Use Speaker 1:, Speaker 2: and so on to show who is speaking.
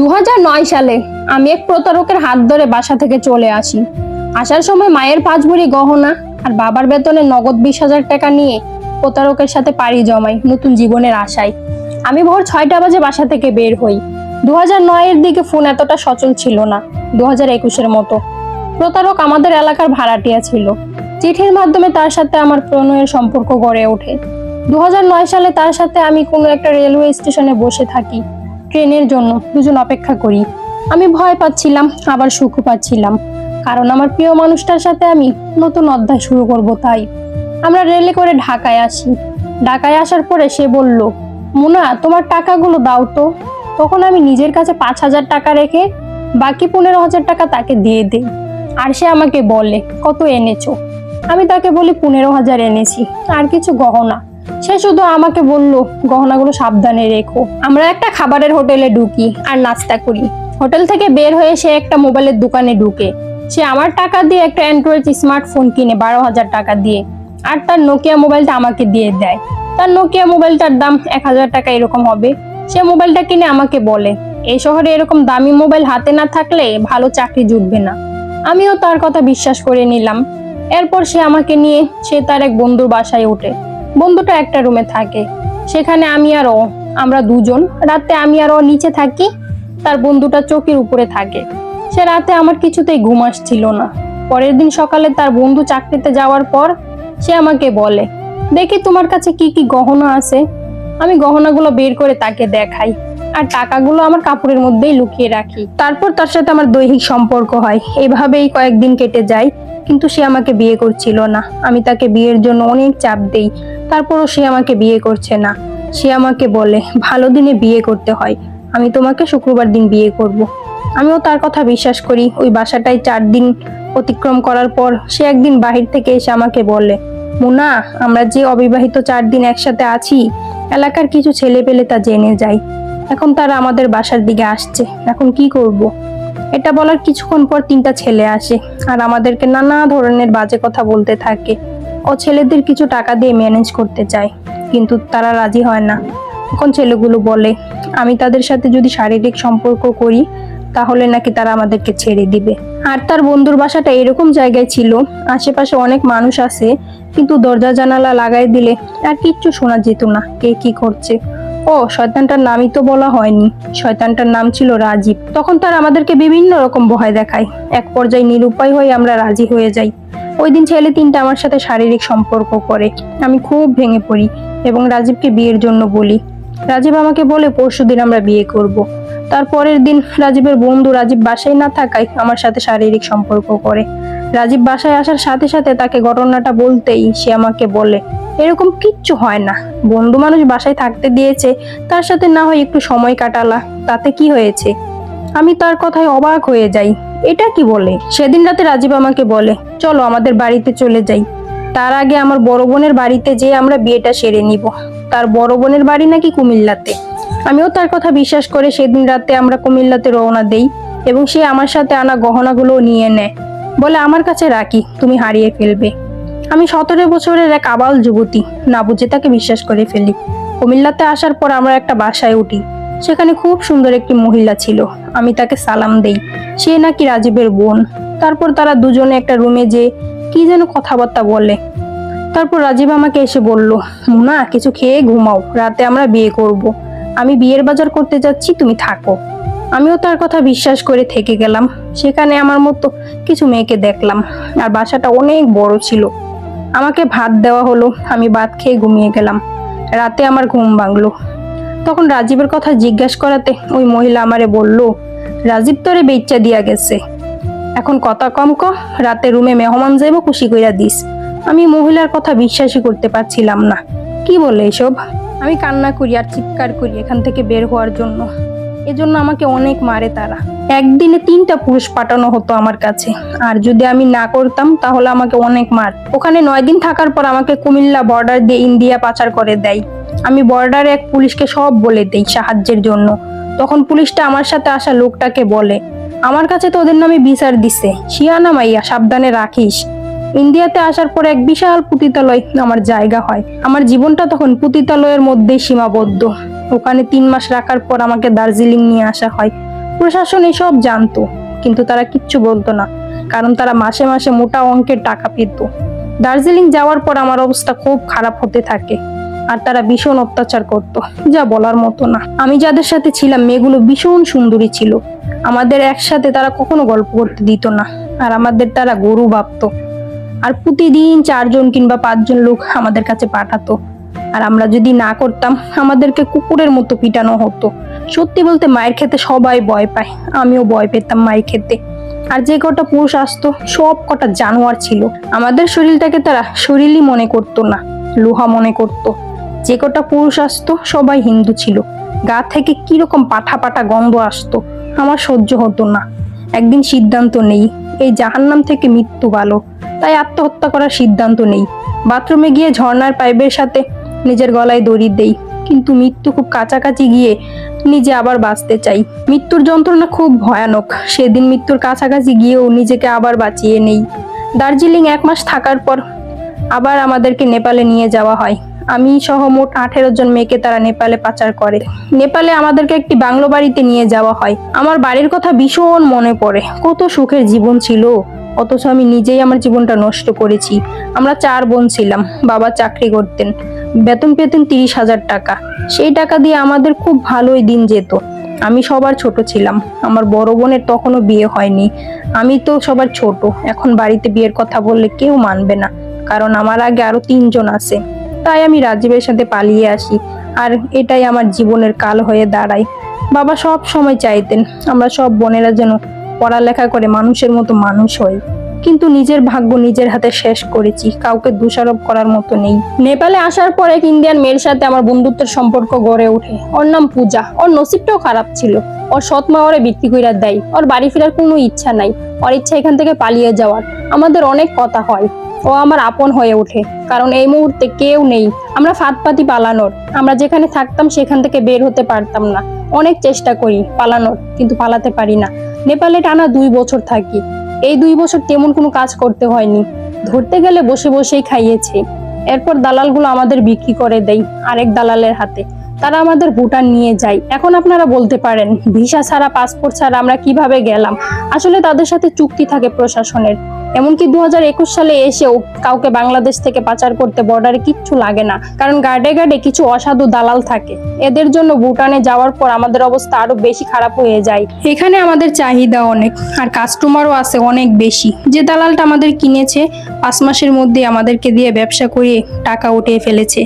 Speaker 1: দু হাজার নয় সালে আমি এক প্রতারকের হাত ধরে বাসা থেকে চলে আসি। আসার সময় মায়ের পাঁচ ভরি গহনা আর বাবার বেতনে নগদ বিশ হাজার টাকা নিয়ে প্রতারকের সাথে পাড়ি জমাই নতুন জীবনের আশায়। আমি ভোর ছয়টা বাজে বাসা থেকে বের হই। দু নয়ের দিকে ফোন এতটা সচল ছিল না দু হাজার একুশের মতো। প্রতারক আমাদের এলাকার ভাড়াটিয়া ছিল। চিঠির মাধ্যমে তার সাথে আমার প্রণয়ের সম্পর্ক গড়ে ওঠে। দু হাজার নয় সালে তার সাথে আমি কোনো একটা রেলওয়ে স্টেশনে বসে থাকি। ট্রেনের জন্য দুজন অপেক্ষা করি। আমি ভয় পাচ্ছিলাম, আবার সুখ পাচ্ছিলাম। কারণ আমার প্রিয় মানুষটার সাথে আমি নতুন অধ্যায় শুরু করব তাই। আমরা রেলে করে ঢাকায় আসি। ঢাকায় আসার পরে সে বলল, মুনা, তোমার টাকাগুলো দাও তো। তখন আমি নিজের কাছে পাঁচ হাজার টাকা রেখে বাকি পনেরো হাজার টাকা তাকে দিয়ে দিই। আর সে আমাকে বলে, কত এনেছো? আমি তাকে বলি, পনেরো হাজার এনেছি, আর কিছু গহনা। সে শুধু আমাকে বলল, গহনাগুলো সাবধানে রেখো। আমরা একটা খাবারের হোটেলে ঢুকি আর নাস্তা করি। হোটেল থেকে বের হয়ে সে একটা মোবাইলের দোকানে ঢুকে। সে আমার টাকা দিয়ে একটা অ্যান্ড্রয়েড স্মার্টফোন কিনে বারো হাজার টাকা দিয়ে আর তার নোকিয়া মোবাইলটা আমাকে দিয়ে দেয়। তার নোকিয়া মোবাইলটার দাম এক হাজার টাকা এরকম হবে। সে মোবাইলটা কিনে আমাকে বলে, এই শহরে এরকম দামি মোবাইল হাতে না থাকলে ভালো চাকরি জুটবে না। আমিও তার কথা বিশ্বাস করে নিলাম। এরপর সে আমাকে নিয়ে, সে তার এক বন্ধুর বাসায় ওঠে বন্ধুটা একটা রুমে থাকে। সেখানে আমি আর ও, আমরা দুজন। রাতে আমি আর ও নিচে থাকি, তার বন্ধুটা চোখের উপরে থাকে। সে রাতে আমার কিছুতেই ঘুম আসছিল না। পরের দিন সকালে তার বন্ধু চাকরিতে যাওয়ার পর সে আমাকে বলে, দেখি তোমার কাছে কি কি গহনা আছে? আমি গহনাগুলো বের করে তাকে দেখাই। আর টাকাগুলো আমার কাপড়ের মধ্যেই লুকিয়ে রাখি। তারপর তার সাথে আমার দৈহিক সম্পর্ক হয়। এভাবেই কয়েকদিন কেটে যায়, কিন্তু সে আমাকে বিয়ে করছিল না। আমি তাকে বিয়ের জন্য অনেক চাপ দেই, তারপরও সে আমাকে বিয়ে করছে না। সে আমাকে বলে, ভালো দিনে বিয়ে করতে হয়। আমি তোমাকে শুক্রবার দিন বিয়ে করব। আমিও তার কথা বিশ্বাস করি। ওই বাসাটায় চার দিন অতিক্রম করার পর সে একদিন বাহির থেকে এসে আমাকে বলে, মুনা, আমরা যে অবিবাহিত চার দিন একসাথে আছি, এলাকার কিছু ছেলে পেলে তা জেনে যায় এখন তারা আমাদের বাসার দিকে আসছে। এখন কি করব। এটা বলার কিছুক্ষণ পর তিনটা ছেলে আসে আর আমাদেরকে নানা ধরনের বাজে কথা বলতে থাকে। ও ছেলেদের কিছু টাকা দিয়ে ম্যানেজ করতে চায়, কিন্তু তারা রাজি হয় না। তখন ছেলেগুলো বলে, আমি তাদের সাথে যদি শারীরিক সম্পর্ক করি, তাহলে নাকি তারা আমাদেরকে ছেড়ে দিবে। আর তার বন্ধুর বাসাটা এরকম জায়গায় ছিল, আশেপাশে অনেক মানুষ আছে, কিন্তু দরজা জানালা লাগাই দিলে আর কিচ্ছু শোনা যেত না, কে কি করছে। ও, শয়তানটার নামই তো বলা হয়নি। শয়তানটার নাম ছিল রাজীব। তখন তার আমাদেরকে বিভিন্ন রকম ভয় দেখায়। এক পর্যায়ে নিরুপায় হয়ে আমরা রাজি হয়ে যাই। ওই দিন ছেলে তিনটা আমার সাথে শারীরিক সম্পর্ক করে। আমি খুব ভেঙে পড়ি এবং রাজীবকে বিয়ের জন্য বলি। রাজীব আমাকে বলে পরশুদিন আমরা বিয়ে করব। তার পরের দিন রাজীবের বন্ধু রাজীব বাসায় না থাকায় আমার সাথে শারীরিক সম্পর্ক করে। রাজীব বাসায় আসার সাথে সাথে তাকে ঘটনাটা বলতেই সে আমাকে বলে, এরকম কিচ্ছু হয় না। বন্ধু মানুষ বাসায় থাকতে দিয়েছে, তার সাথে না হয় একটু সময় কাটালা। তাতে কি হয়েছে? আমি তার কথায় অবাক হয়ে যাই। এটা কি বলে? সেদিন রাতে রাজীব আমাকে বলে, চলো আমাদের বাড়িতে চলে যাই। তার আগে আমার বড় বোনের বাড়িতে যেয়ে আমরা বিয়েটা সেরে নিব। তার বড় বোনের বাড়ি নাকি কুমিল্লাতে? আমিও তার কথা বিশ্বাস করে সেদিন রাতে আমরা কুমিল্লাতে রওনা দেই এবং সে আমার সাথে আনা গহনাগুলো নিয়ে নেয়। বলে, আমার কাছে রাখি, তুমি হারিয়ে ফেলবে। আমি সতেরো বছরের এক আবাল যুবতী না বুঝে তাকে বিশ্বাস করে ফেলি। কুমিল্লাতে আসার পর আমরা একটা বাসায় উঠি, সেখানে খুব সুন্দর একটি মহিলা ছিল। আমি তাকে সালাম দেই। সে নাকি রাজীবের বোন। তারপর তারা দুজনে একটা রুমে যে কি যেন কথাবার্তা বলে। তারপর রাজীব আমাকে এসে বলল, মুনা, কিছু খেয়ে ঘুমাও, রাতে আমরা বিয়ে করব। আমি বিয়ের বাজার করতে যাচ্ছি, তুমি থাকো। আমিও তার কথা বিশ্বাস করে থেকে গেলাম। সেখানে আমার মতো কিছু মেয়েকে দেখলাম। আর বাসাটা অনেক বড় ছিল। আমাকে ভাত দেওয়া হলো, আমি ভাত খেয়ে ঘুমিয়ে গেলাম। রাতে আমার ঘুম ভাঙলো। তখন রাজীবের কথা জিজ্ঞাসা করাতে ওই মহিলা আমারে বলল, রাজীব তোরে বেচ্চা দিয়া গেছে। এখন কথা কম ক, রাতে রুমে মেহমান যাইব, খুশি কইরা দিস। আমি মহিলার কথা বিশ্বাসই করতে পারছিলাম না। কি বলে এসব? আমি কান্না করি আর চিৎকার করি এখান থেকে বের হওয়ার জন্য। এজন্য আমাকে অনেক মারে তারা। একদিনে তিনটা পুরুষ পাঠানো হতো আমার কাছে। আর যদি আমি না করতাম, তাহলে আমাকে অনেক মার। ওখানে নয় দিন থাকার পর আমাকে কুমিল্লা বর্ডার দিয়ে ইন্ডিয়া পাচার করে দেয়। আমি বর্ডারে এক পুলিশকে সব বলে দেই সাহায্যের জন্য। তখন পুলিশটা আমার সাথে আসা লোকটাকে বলে, আমার কাছে তো ওদের নামে বিচার দিছে। শিয়ানা মাইয়া, সাবধানে রাখিস। ইন্ডিয়াতে আসার পর এক বিশাল পুতিতালয় আমার জায়গা হয়। আমার জীবনটা তখন পুতিতালয়ের মধ্যেই সীমাবদ্ধ। ওখানে তিন মাস রাখার পর আমাকে দার্জিলিং নিয়ে আসা হয়। প্রশাসন এসব জানতো, কিন্তু তারা কিচ্ছু বলতো না, কারণ তারা মাসে মাসে মোটা অঙ্কের টাকা পেত। দার্জিলিং যাওয়ার পর আমার অবস্থা খুব খারাপ হতে থাকে, আর তারা ভীষণ অত্যাচার করত, যা বলার মতো না। আমি যাদের সাথে ছিলাম, মেয়েগুলো ভীষণ সুন্দরী ছিল। আমাদের একসাথে তারা কখনো গল্প করতে দিত না, আর আমাদের তারা গরু ভাবতো। আর প্রতিদিন চারজন কিংবা পাঁচজন লোক আমাদের কাছে পাঠাতো। আর আমরা যদি না করতাম, আমাদেরকে কুকুরের মতো পিটানো হতো। সত্যি বলতে মায়ের খেতে সবাই ভয় পায়, আমিও ভয় পেতাম মায়ের খেতে। আর যে কটা পুরুষ আসতো, সব কটা জানোয়ার ছিল। আমাদের শরীরটাকে তারা শরীরই মনে করতো না, লোহা মনে করতো। যে কটা পুরুষ আসতো, সবাই হিন্দু ছিল। গা থেকে কীরকম পাঠা পাঠা গন্ধ আসতো, আমার সহ্য হতো না। একদিন সিদ্ধান্ত নেই, এই জাহান্নাম থেকে মৃত্যু ভালো। তাই আত্মহত্যা করার সিদ্ধান্ত নেই। বাথরুমে গিয়ে ঝর্ণার পাইপের সাথে নিজের গলায় দড়ি দেই। কিন্তু মৃত্যু খুব কাছাকাছি গিয়ে নিজে আবার বাঁচতে চাই। মৃত্যুর যন্ত্রণা খুব ভয়ানক। সেদিন মৃত্যুর কাছাকাছি গিয়েও নিজেকে আবার বাঁচিয়ে নেই। দার্জিলিং এক মাস থাকার পর আবার আমাদেরকে নেপালে নিয়ে যাওয়া হয়। আমি সহ মোট আঠেরো জন মেয়েকে তারা নেপালে পাচার করে। নেপালে আমাদেরকে একটি বাংলো বাড়িতে নিয়ে যাওয়া হয়। আমার বাড়ির কথা ভীষণ মনে পড়ে। কত সুখের জীবন ছিল। অথচ আমি নিজেই আমার জীবনটা নষ্ট করেছি। আমরা চার বোন ছিলাম, বাবা চাকরি করতেন। বেতন পেতেন তিরিশ হাজার টাকা। সেই টাকা দিয়ে আমাদের খুব ভালোই দিন যেত। আমি সবার ছোট ছিলাম। আমার বড় বোনের তখনও বিয়ে হয়নি। আমি তো সবার ছোট। এখন বাড়িতে বিয়ের কথা বললে কেউ মানবে না, কারণ আমার আগে আরও তিনজন আছে। তাই আমি রাজীবের সাথে পালিয়ে আসি, আর এটাই আমার জীবনের কাল হয়ে দাঁড়ায়। বাবা সব সময় চাইতেন, আমরা সব বোনেরা যেন পড়ালেখা করে মানুষের মতো মানুষ হই। কিন্তু নিজের ভাগ্য নিজের হাতে শেষ করেছি, কাউকে দোষারোপ করার মতো নেই। নেপালে আসার পর এক ইন্ডিয়ান মেয়ের সাথে আমার বন্ধুত্বের সম্পর্ক গড়ে ওঠে। ওর নাম পূজা। ওর নসিবটাও খারাপ ছিল। ওর সৎ মা ওরে বিক্রি কইরা দেয়। ওর বাড়ি ফেরার কোনো ইচ্ছা নাই। ওর ইচ্ছা এখান থেকে পালিয়ে যাওয়ার। আমাদের অনেক কথা হয়। ও আমার আপন হয়ে ওঠে। কারণ এই মুহূর্তে কেউ নেই। আমরা ফাঁদপাতি পালানোর। আমরা যেখানে থাকতাম সেখান থেকে বের হতে পারতাম না। অনেক চেষ্টা করি পালানোর, কিন্তু পালাতে পারি না। নেপালে টানা দুই বছর থাকি। এই দুই বছর তেমন কোনো কাজ করতে হয়নি। ধরতে গেলে বসে বসেই খাইয়েছে। এরপর দালালগুলো আমাদের বিক্রি করে দেয় আরেক দালালের হাতে। তারা আমাদের ভুটান নিয়ে যায়। এখন আপনারা বলতে পারেন, ভিসা ছাড়া পাসপোর্ট ছাড়া আমরা কীভাবে গেলাম? আসলে তাদের সাথে চুক্তি থাকে প্রশাসনের। এমনকি দু হাজার একুশ সালে এসেও কাউকে বাংলাদেশ থেকে পাচার করতে বর্ডারে কিচ্ছু লাগে না, কারণ গার্ডে গার্ডে কিছু অসাধু দালাল থাকে। এদের জন্য ভুটানে যাওয়ার পর আমাদের অবস্থা আরও বেশি খারাপ হয়ে যায়। এখানে আমাদের চাহিদা অনেক, আর কাস্টমারও আছে অনেক বেশি। যে দালালটা আমাদের কিনেছে, পাঁচ মাসের মধ্যে আমাদেরকে দিয়ে ব্যবসা করিয়ে টাকা উঠিয়ে ফেলেছে।